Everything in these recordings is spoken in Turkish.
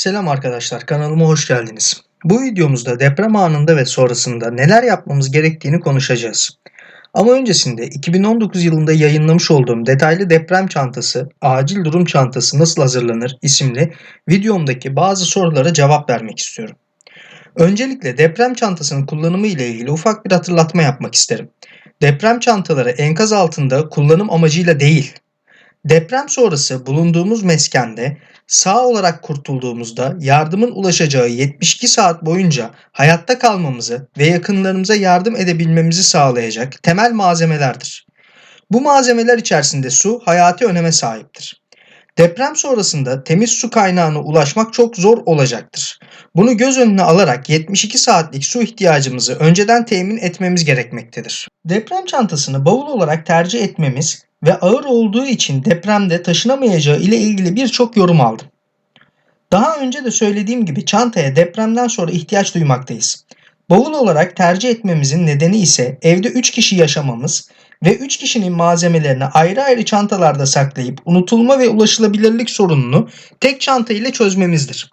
Selam arkadaşlar, kanalıma hoş geldiniz. Bu videomuzda deprem anında ve sonrasında neler yapmamız gerektiğini konuşacağız. Ama öncesinde 2019 yılında yayınlamış olduğum detaylı deprem çantası, acil durum çantası nasıl hazırlanır isimli videomdaki bazı sorulara cevap vermek istiyorum. Öncelikle deprem çantasının kullanımı ile ilgili ufak bir hatırlatma yapmak isterim. Deprem çantaları enkaz altında kullanım amacıyla değil, deprem sonrası bulunduğumuz meskende sağ olarak kurtulduğumuzda yardımın ulaşacağı 72 saat boyunca hayatta kalmamızı ve yakınlarımıza yardım edebilmemizi sağlayacak temel malzemelerdir. Bu malzemeler içerisinde su hayati öneme sahiptir. Deprem sonrasında temiz su kaynağına ulaşmak çok zor olacaktır. Bunu göz önüne alarak 72 saatlik su ihtiyacımızı önceden temin etmemiz gerekmektedir. Deprem çantasını bavul olarak tercih etmemiz ve ağır olduğu için depremde taşınamayacağı ile ilgili birçok yorum aldım. Daha önce de söylediğim gibi çantaya depremden sonra ihtiyaç duymaktayız. Bavul olarak tercih etmemizin nedeni ise evde 3 kişi yaşamamız ve 3 kişinin malzemelerini ayrı ayrı çantalarda saklayıp unutulma ve ulaşılabilirlik sorununu tek çanta ile çözmemizdir.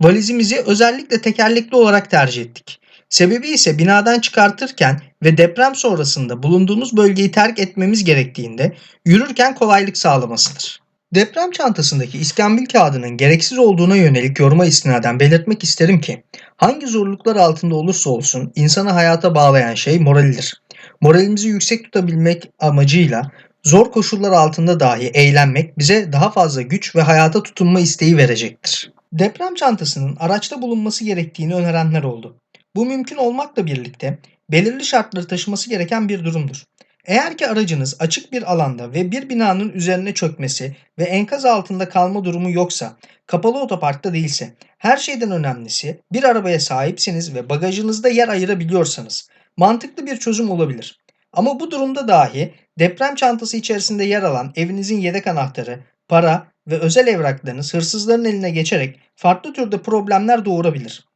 Valizimizi özellikle tekerlekli olarak tercih ettik. Sebebi ise binadan çıkartırken ve deprem sonrasında bulunduğumuz bölgeyi terk etmemiz gerektiğinde yürürken kolaylık sağlamasıdır. Deprem çantasındaki iskambil kağıdının gereksiz olduğuna yönelik yoruma istinaden belirtmek isterim ki hangi zorluklar altında olursa olsun insanı hayata bağlayan şey moralidir. Moralimizi yüksek tutabilmek amacıyla zor koşullar altında dahi eğlenmek bize daha fazla güç ve hayata tutunma isteği verecektir. Deprem çantasının araçta bulunması gerektiğini önerenler oldu. Bu mümkün olmakla birlikte belirli şartları taşıması gereken bir durumdur. Eğer ki aracınız açık bir alanda ve bir binanın üzerine çökmesi ve enkaz altında kalma durumu yoksa, kapalı otoparkta değilse, her şeyden önemlisi bir arabaya sahipsiniz ve bagajınızda yer ayırabiliyorsanız mantıklı bir çözüm olabilir. Ama bu durumda dahi deprem çantası içerisinde yer alan evinizin yedek anahtarı, para ve özel evraklarınız hırsızların eline geçerek farklı türde problemler doğurabilir.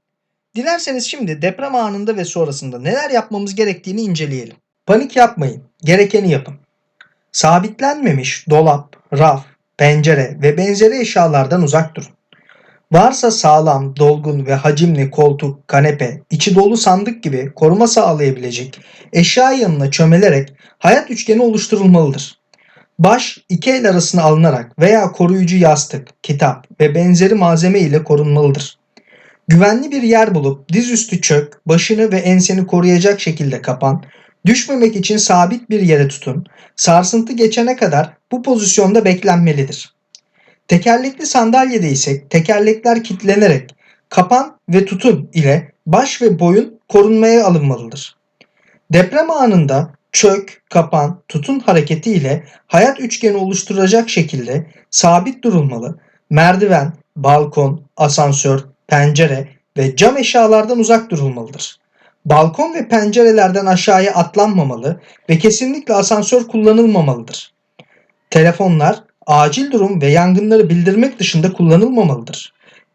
Dilerseniz şimdi deprem anında ve sonrasında neler yapmamız gerektiğini inceleyelim. Panik yapmayın, gerekeni yapın. Sabitlenmemiş dolap, raf, pencere ve benzeri eşyalardan uzak durun. Varsa sağlam, dolgun ve hacimli koltuk, kanepe, içi dolu sandık gibi koruma sağlayabilecek eşya yanına çömelerek hayat üçgeni oluşturulmalıdır. Baş iki el arasına alınarak veya koruyucu yastık, kitap ve benzeri malzeme ile korunmalıdır. Güvenli bir yer bulup dizüstü çök, başını ve enseni koruyacak şekilde kapan, düşmemek için sabit bir yere tutun, sarsıntı geçene kadar bu pozisyonda beklenmelidir. Tekerlekli sandalyede ise tekerlekler kilitlenerek kapan ve tutun ile baş ve boyun korunmaya alınmalıdır. Deprem anında çök, kapan, tutun hareketi ile hayat üçgeni oluşturacak şekilde sabit durulmalı, merdiven, balkon, asansör, pencere ve cam eşyalardan uzak durulmalıdır. Balkon ve pencerelerden aşağıya atlanmamalı ve kesinlikle asansör kullanılmamalıdır. Telefonlar acil durum ve yangınları bildirmek dışında kullanılmamalıdır.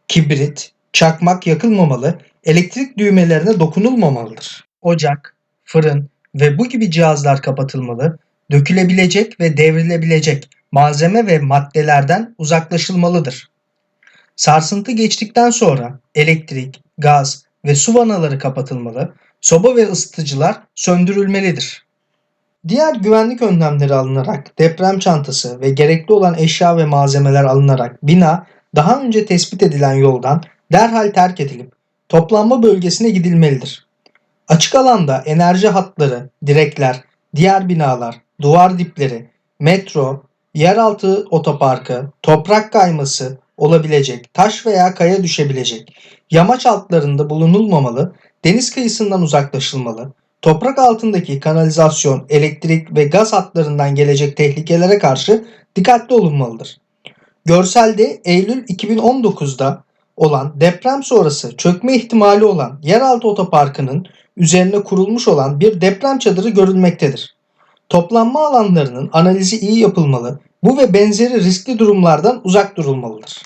Kibrit, çakmak yakılmamalı, elektrik düğmelerine dokunulmamalıdır. Ocak, fırın ve bu gibi cihazlar kapatılmalı, dökülebilecek ve devrilebilecek malzeme ve maddelerden uzaklaşılmalıdır. Sarsıntı geçtikten sonra elektrik, gaz ve su vanaları kapatılmalı, soba ve ısıtıcılar söndürülmelidir. Diğer güvenlik önlemleri alınarak deprem çantası ve gerekli olan eşya ve malzemeler alınarak bina daha önce tespit edilen yoldan derhal terk edilip toplanma bölgesine gidilmelidir. Açık alanda enerji hatları, direkler, diğer binalar, duvar dipleri, metro, yeraltı otoparkı, toprak kayması, olabilecek, taş veya kaya düşebilecek, yamaç altlarında bulunulmamalı, deniz kıyısından uzaklaşılmalı, toprak altındaki kanalizasyon, elektrik ve gaz hatlarından gelecek tehlikelere karşı dikkatli olunmalıdır. Görselde Eylül 2019'da olan deprem sonrası çökme ihtimali olan yeraltı otoparkının üzerine kurulmuş olan bir deprem çadırı görülmektedir. Toplanma alanlarının analizi iyi yapılmalı, bu ve benzeri riskli durumlardan uzak durulmalıdır.